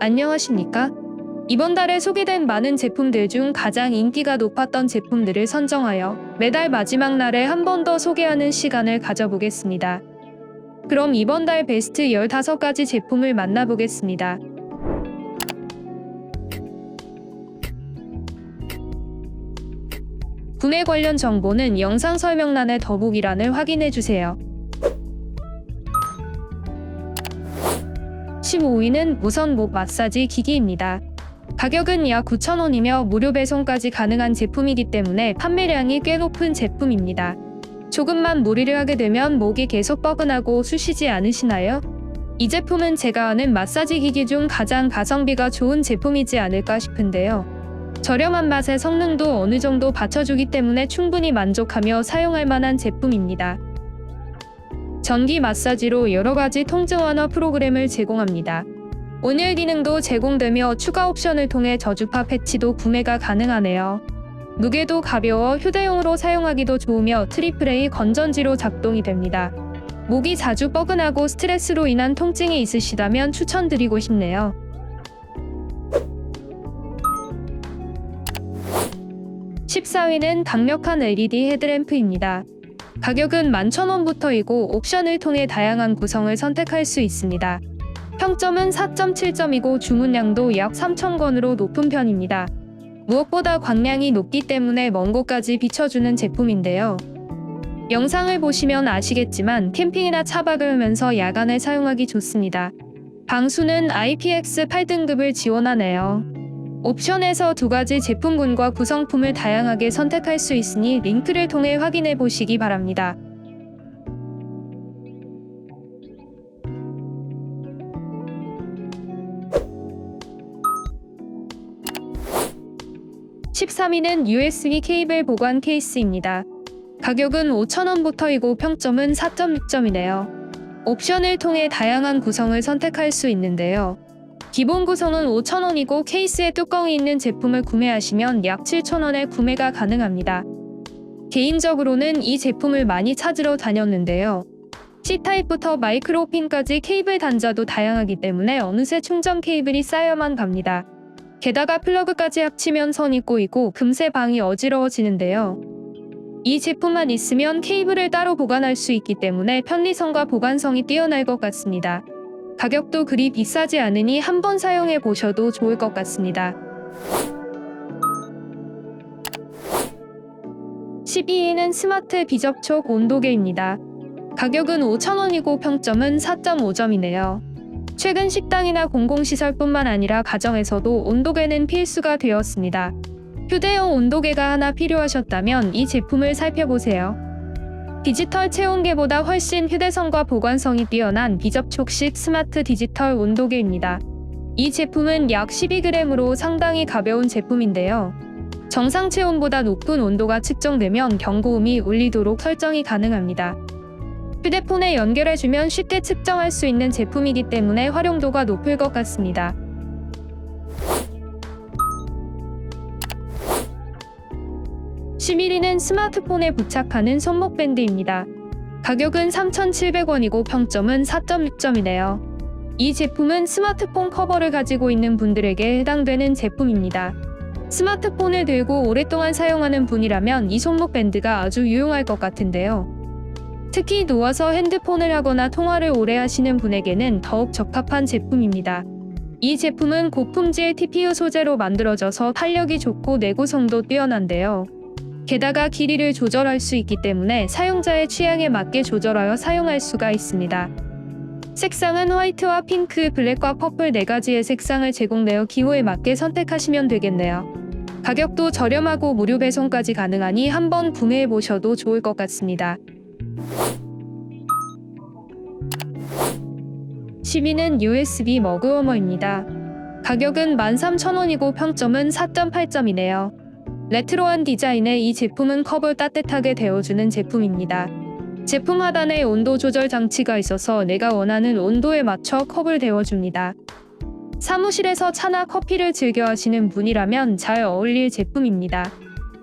안녕하십니까? 이번 달에 소개된 많은 제품들 중 가장 인기가 높았던 제품들을 선정하여 매달 마지막 날에 한 번 더 소개하는 시간을 가져보겠습니다. 그럼 이번 달 베스트 15가지 제품을 만나보겠습니다. 구매 관련 정보는 영상 설명란의 더보기란을 확인해 주세요. 15위는 무선 목 마사지 기기입니다. 가격은 약 9,000원이며 무료 배송까지 가능한 제품이기 때문에 판매량이 꽤 높은 제품입니다. 조금만 무리를 하게 되면 목이 계속 뻐근하고 쑤시지 않으시나요? 이 제품은 제가 아는 마사지 기기 중 가장 가성비가 좋은 제품이지 않을까 싶은데요. 저렴한 맛에 성능도 어느 정도 받쳐주기 때문에 충분히 만족하며 사용할 만한 제품입니다. 전기 마사지로 여러 가지 통증 완화 프로그램을 제공합니다. 온열 기능도 제공되며 추가 옵션을 통해 저주파 패치도 구매가 가능하네요. 무게도 가벼워 휴대용으로 사용하기도 좋으며 트리플 A 건전지로 작동이 됩니다. 목이 자주 뻐근하고 스트레스로 인한 통증이 있으시다면 추천드리고 싶네요. 14위는 강력한 LED 헤드램프입니다. 가격은 11,000원부터이고 옵션을 통해 다양한 구성을 선택할 수 있습니다. 평점은 4.7점이고 주문량도 약 3,000건으로 높은 편입니다. 무엇보다 광량이 높기 때문에 먼 곳까지 비춰주는 제품인데요. 영상을 보시면 아시겠지만 캠핑이나 차박을 하면서 야간에 사용하기 좋습니다. 방수는 IPX 8등급을 지원하네요. 옵션에서 두 가지 제품군과 구성품을 다양하게 선택할 수 있으니 링크를 통해 확인해 보시기 바랍니다. (13위는) USB 케이블 보관 케이스입니다. 가격은 5,000원부터이고 평점은 4.6점이네요. 옵션을 통해 다양한 구성을 선택할 수 있는데요. 기본 구성은 5,000원이고 케이스에 뚜껑이 있는 제품을 구매하시면 약 7,000원에 구매가 가능합니다. 개인적으로는 이 제품을 많이 찾으러 다녔는데요. C타입부터 마이크로핀까지 케이블 단자도 다양하기 때문에 어느새 충전 케이블이 쌓여만 갑니다. 게다가 플러그까지 합치면 선이 꼬이고 금세 방이 어지러워지는데요. 이 제품만 있으면 케이블을 따로 보관할 수 있기 때문에 편리성과 보관성이 뛰어날 것 같습니다. 가격도 그리 비싸지 않으니 한번 사용해 보셔도 좋을 것 같습니다. 12위는 스마트 비접촉 온도계입니다. 가격은 5,000원이고 평점은 4.5점이네요. 최근 식당이나 공공시설뿐만 아니라 가정에서도 온도계는 필수가 되었습니다. 휴대용 온도계가 하나 필요하셨다면 이 제품을 살펴보세요. 디지털 체온계보다 훨씬 휴대성과 보관성이 뛰어난 비접촉식 스마트 디지털 온도계입니다. 이 제품은 약 12g으로 상당히 가벼운 제품인데요. 정상 체온보다 높은 온도가 측정되면 경고음이 울리도록 설정이 가능합니다. 휴대폰에 연결해주면 쉽게 측정할 수 있는 제품이기 때문에 활용도가 높을 것 같습니다. 11위는 스마트폰에 부착하는 손목 밴드입니다. 가격은 3,700원이고 평점은 4.6점이네요. 이 제품은 스마트폰 커버를 가지고 있는 분들에게 해당되는 제품입니다. 스마트폰을 들고 오랫동안 사용하는 분이라면 이 손목 밴드가 아주 유용할 것 같은데요. 특히 누워서 핸드폰을 하거나 통화를 오래 하시는 분에게는 더욱 적합한 제품입니다. 이 제품은 고품질 TPU 소재로 만들어져서 탄력이 좋고 내구성도 뛰어난데요. 게다가 길이를 조절할 수 있기 때문에 사용자의 취향에 맞게 조절하여 사용할 수가 있습니다. 색상은 화이트와 핑크, 블랙과 퍼플 네 가지의 색상을 제공되어 기호에 맞게 선택하시면 되겠네요. 가격도 저렴하고 무료 배송까지 가능하니 한번 구매해 보셔도 좋을 것 같습니다. 10위는 USB 머그워머입니다. 가격은 13,000원이고 평점은 4.8점이네요. 레트로한 디자인의 이 제품은 컵을 따뜻하게 데워주는 제품입니다. 제품 하단에 온도 조절 장치가 있어서 내가 원하는 온도에 맞춰 컵을 데워줍니다. 사무실에서 차나 커피를 즐겨 하시는 분이라면 잘 어울릴 제품입니다.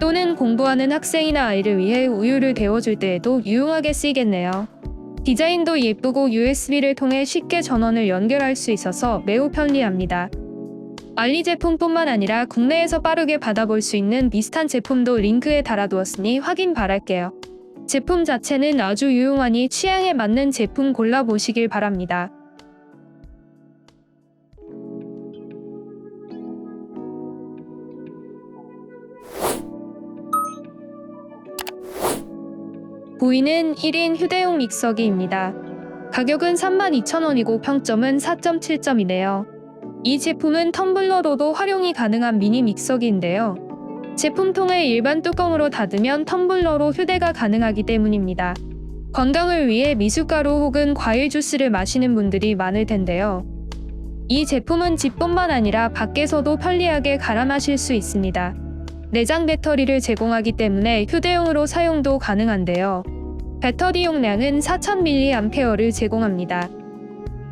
또는 공부하는 학생이나 아이를 위해 우유를 데워줄 때에도 유용하게 쓰이겠네요. 디자인도 예쁘고 USB를 통해 쉽게 전원을 연결할 수 있어서 매우 편리합니다. 알리 제품뿐만 아니라 국내에서 빠르게 받아볼 수 있는 비슷한 제품도 링크에 달아두었으니 확인 바랄게요. 제품 자체는 아주 유용하니 취향에 맞는 제품 골라보시길 바랍니다. 보이는 1인 휴대용 믹서기입니다. 가격은 32,000원이고 평점은 4.7점이네요. 이 제품은 텀블러로도 활용이 가능한 미니 믹서기인데요. 제품통을 일반 뚜껑으로 닫으면 텀블러로 휴대가 가능하기 때문입니다. 건강을 위해 미숫가루 혹은 과일 주스를 마시는 분들이 많을 텐데요. 이 제품은 집뿐만 아니라 밖에서도 편리하게 갈아 마실 수 있습니다. 내장 배터리를 제공하기 때문에 휴대용으로 사용도 가능한데요. 배터리 용량은 4000mAh를 제공합니다.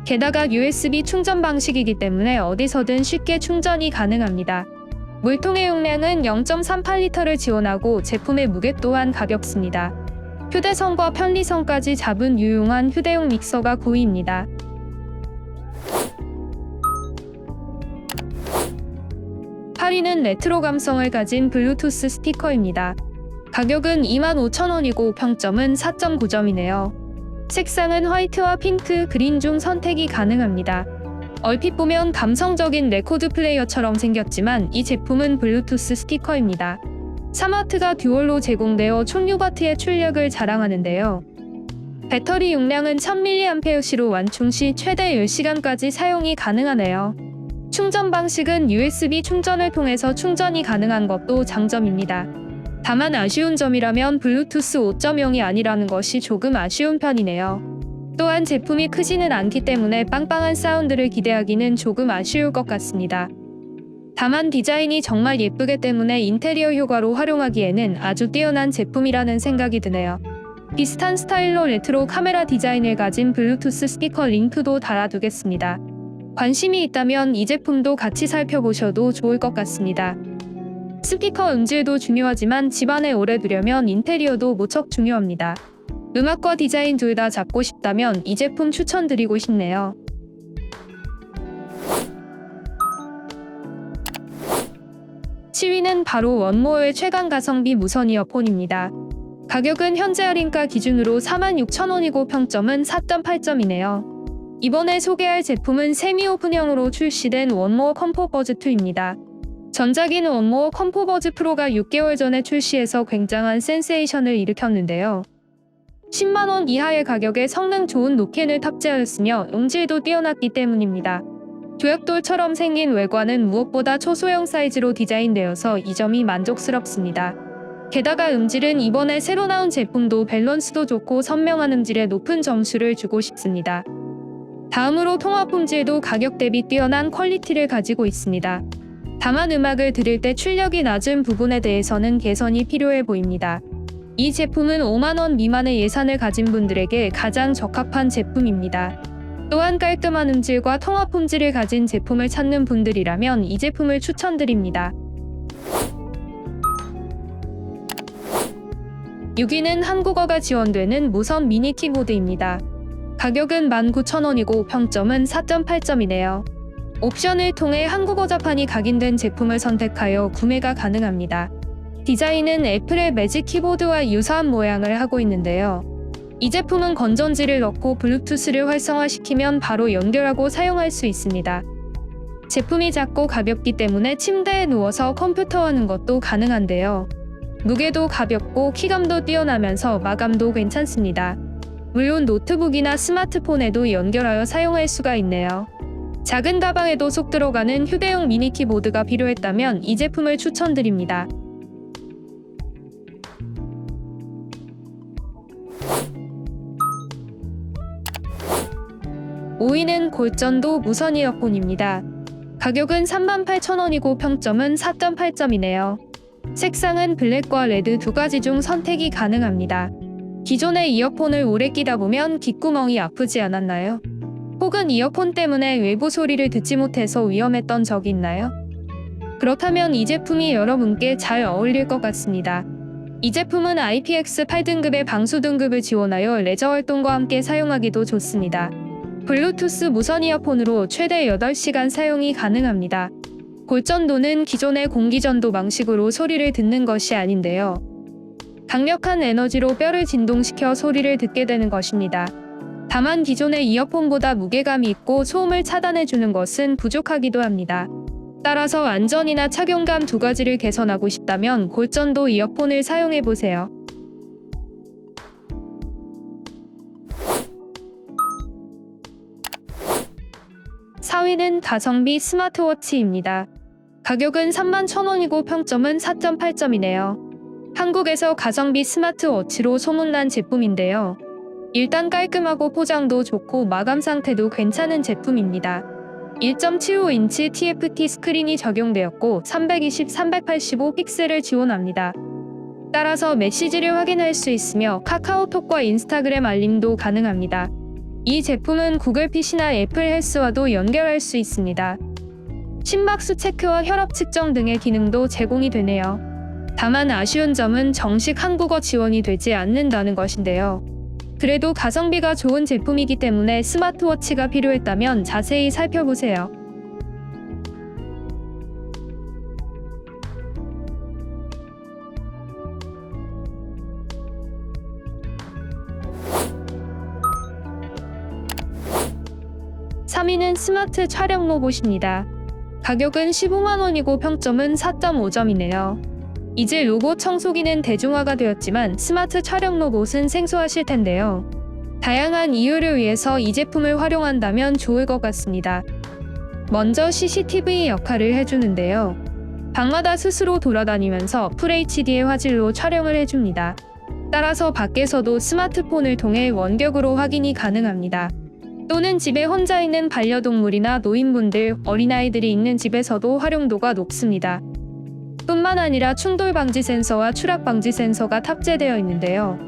게다가 USB 충전 방식이기 때문에 어디서든 쉽게 충전이 가능합니다. 물통의 용량은 0.38리터를 지원하고 제품의 무게 또한 가볍습니다. 휴대성과 편리성까지 잡은 유용한 휴대용 믹서가 9위입니다. 파리는 레트로 감성을 가진 블루투스 스피커입니다. 가격은 25,000원이고 평점은 4.9점이네요. 색상은 화이트와 핑크, 그린 중 선택이 가능합니다. 얼핏 보면 감성적인 레코드 플레이어처럼 생겼지만 이 제품은 블루투스 스피커입니다. 3와트가 듀얼로 제공되어 총 6와트의 출력을 자랑하는데요. 배터리 용량은 1000mAh로 완충 시 최대 10시간까지 사용이 가능하네요. 충전 방식은 USB 충전을 통해서 충전이 가능한 것도 장점입니다. 다만 아쉬운 점이라면 블루투스 5.0이 아니라는 것이 조금 아쉬운 편이네요. 또한 제품이 크지는 않기 때문에 빵빵한 사운드를 기대하기는 조금 아쉬울 것 같습니다. 다만 디자인이 정말 예쁘기 때문에 인테리어 효과로 활용하기에는 아주 뛰어난 제품이라는 생각이 드네요. 비슷한 스타일로 레트로 카메라 디자인을 가진 블루투스 스피커 링크도 달아두겠습니다. 관심이 있다면 이 제품도 같이 살펴보셔도 좋을 것 같습니다. 스피커 음질도 중요하지만 집안에 오래 두려면 인테리어도 무척 중요합니다. 음악과 디자인 둘 다 잡고 싶다면 이 제품 추천드리고 싶네요. 치위는 바로 원모어의 최강 가성비 무선 이어폰입니다. 가격은 현재 할인가 기준으로 46,000원이고 평점은 4.8점이네요. 이번에 소개할 제품은 세미 오픈형으로 출시된 원모어 컴포버즈2입니다. 전작인 원모어 컴포버즈 프로가 6개월 전에 출시해서 굉장한 센세이션을 일으켰는데요. 10만원 이하의 가격에 성능 좋은 노캔을 탑재하였으며 음질도 뛰어났기 때문입니다. 조약돌처럼 생긴 외관은 무엇보다 초소형 사이즈로 디자인되어서 이 점이 만족스럽습니다. 게다가 음질은 이번에 새로 나온 제품도 밸런스도 좋고 선명한 음질에 높은 점수를 주고 싶습니다. 다음으로 통화 품질도 가격 대비 뛰어난 퀄리티를 가지고 있습니다. 다만 음악을 들을 때 출력이 낮은 부분에 대해서는 개선이 필요해 보입니다. 이 제품은 5만원 미만의 예산을 가진 분들에게 가장 적합한 제품입니다. 또한 깔끔한 음질과 통화 품질을 가진 제품을 찾는 분들이라면 이 제품을 추천드립니다. 6위는 한국어가 지원되는 무선 미니 키보드입니다. 가격은 19,000원이고 평점은 4.8점이네요. 옵션을 통해 한국어 자판이 각인된 제품을 선택하여 구매가 가능합니다. 디자인은 애플의 매직 키보드와 유사한 모양을 하고 있는데요. 이 제품은 건전지를 넣고 블루투스를 활성화시키면 바로 연결하고 사용할 수 있습니다. 제품이 작고 가볍기 때문에 침대에 누워서 컴퓨터 하는 것도 가능한데요. 무게도 가볍고 키감도 뛰어나면서 마감도 괜찮습니다. 물론 노트북이나 스마트폰에도 연결하여 사용할 수가 있네요. 작은 가방에도 쏙 들어가는 휴대용 미니 키보드가 필요했다면 이 제품을 추천드립니다. 5위는 골전도 무선 이어폰입니다. 가격은 38,000원이고 평점은 4.8점이네요. 색상은 블랙과 레드 두 가지 중 선택이 가능합니다. 기존의 이어폰을 오래 끼다 보면 귓구멍이 아프지 않았나요? 혹은 이어폰 때문에 외부 소리를 듣지 못해서 위험했던 적이 있나요? 그렇다면 이 제품이 여러분께 잘 어울릴 것 같습니다. 이 제품은 IPX 8등급의 방수 등급을 지원하여 레저 활동과 함께 사용하기도 좋습니다. 블루투스 무선 이어폰으로 최대 8시간 사용이 가능합니다. 골전도는 기존의 공기전도 방식으로 소리를 듣는 것이 아닌데요. 강력한 에너지로 뼈를 진동시켜 소리를 듣게 되는 것입니다. 다만 기존의 이어폰보다 무게감이 있고 소음을 차단해주는 것은 부족하기도 합니다. 따라서 안전이나 착용감 두 가지를 개선하고 싶다면 골전도 이어폰을 사용해 보세요. 4위는 가성비 스마트워치입니다. 가격은 3만 1,000원이고 평점은 4.8점이네요. 한국에서 가성비 스마트워치로 소문난 제품인데요. 일단 깔끔하고 포장도 좋고 마감 상태도 괜찮은 제품입니다. 1.75인치 TFT 스크린이 적용되었고 320, 385 픽셀을 지원합니다. 따라서 메시지를 확인할 수 있으며 카카오톡과 인스타그램 알림도 가능합니다. 이 제품은 구글 PC나 애플 헬스와도 연결할 수 있습니다. 심박수 체크와 혈압 측정 등의 기능도 제공이 되네요. 다만 아쉬운 점은 정식 한국어 지원이 되지 않는다는 것인데요. 그래도 가성비가 좋은 제품이기 때문에 스마트워치가 필요했다면 자세히 살펴보세요. 삼위는 스마트 촬영 로봇입니다. 가격은 15만원이고 평점은 4.5점이네요. 이제 로봇 청소기는 대중화가 되었지만 스마트 촬영 로봇은 생소하실 텐데요. 다양한 이유를 위해서 이 제품을 활용한다면 좋을 것 같습니다. 먼저 CCTV 역할을 해주는데요. 방마다 스스로 돌아다니면서 FHD의 화질로 촬영을 해줍니다. 따라서 밖에서도 스마트폰을 통해 원격으로 확인이 가능합니다. 또는 집에 혼자 있는 반려동물이나 노인분들, 어린아이들이 있는 집에서도 활용도가 높습니다. 뿐만 아니라 충돌 방지 센서와 추락 방지 센서가 탑재되어 있는데요.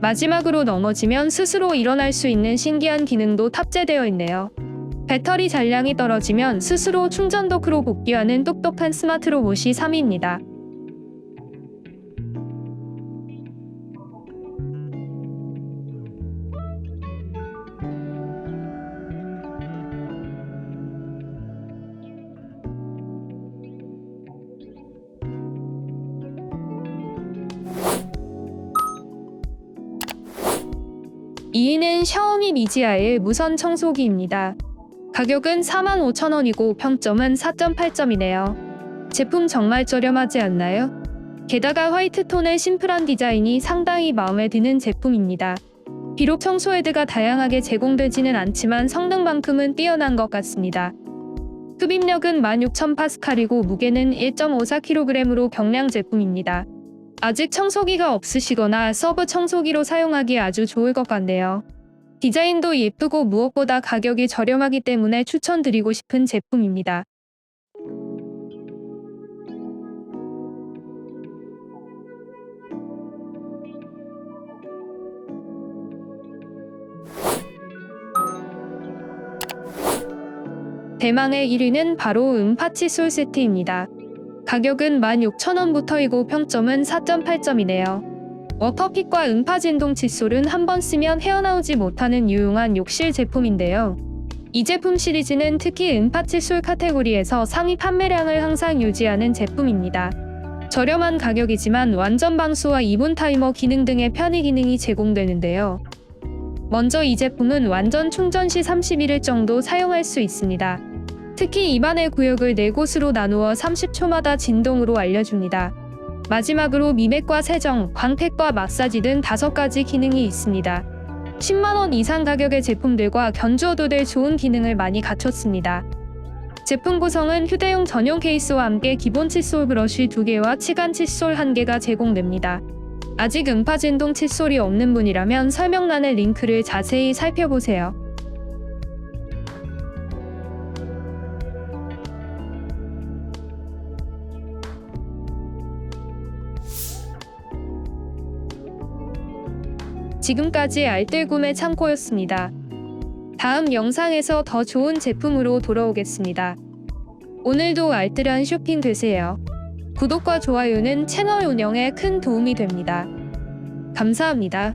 마지막으로 넘어지면 스스로 일어날 수 있는 신기한 기능도 탑재되어 있네요. 배터리 잔량이 떨어지면 스스로 충전 도크로 복귀하는 똑똑한 스마트 로봇이 3위입니다. 이위는 샤오미 미지아의 무선 청소기입니다. 가격은 45,000원이고 평점은 4.8점이네요. 제품 정말 저렴하지 않나요? 게다가 화이트톤의 심플한 디자인이 상당히 마음에 드는 제품입니다. 비록 청소헤드가 다양하게 제공되지는 않지만 성능만큼은 뛰어난 것 같습니다. 흡입력은 16,000파스칼이고 무게는 1.54kg으로 경량 제품입니다. 아직 청소기가 없으시거나 서브 청소기로 사용하기 아주 좋을 것 같네요. 디자인도 예쁘고 무엇보다 가격이 저렴하기 때문에 추천드리고 싶은 제품입니다. 대망의 1위는 바로 음파 칫솔 세트입니다. 가격은 16,000원부터이고 평점은 4.8점이네요. 워터픽과 음파 진동 칫솔은 한 번 쓰면 헤어나오지 못하는 유용한 욕실 제품인데요. 이 제품 시리즈는 특히 음파 칫솔 카테고리에서 상위 판매량을 항상 유지하는 제품입니다. 저렴한 가격이지만 완전 방수와 2분 타이머 기능 등의 편의 기능이 제공되는데요. 먼저 이 제품은 완전 충전 시 31일 정도 사용할 수 있습니다. 특히 입안의 구역을 네 곳으로 나누어 30초마다 진동으로 알려줍니다. 마지막으로 미백과 세정, 광택과 마사지 등 다섯 가지 기능이 있습니다. 10만원 이상 가격의 제품들과 견주어도 될 좋은 기능을 많이 갖췄습니다. 제품 구성은 휴대용 전용 케이스와 함께 기본 칫솔 브러쉬 2개와 치간 칫솔 1개가 제공됩니다. 아직 음파 진동 칫솔이 없는 분이라면 설명란의 링크를 자세히 살펴보세요. 지금까지 알뜰 구매 창고였습니다. 다음 영상에서 더 좋은 제품으로 돌아오겠습니다. 오늘도 알뜰한 쇼핑 되세요. 구독과 좋아요는 채널 운영에 큰 도움이 됩니다. 감사합니다.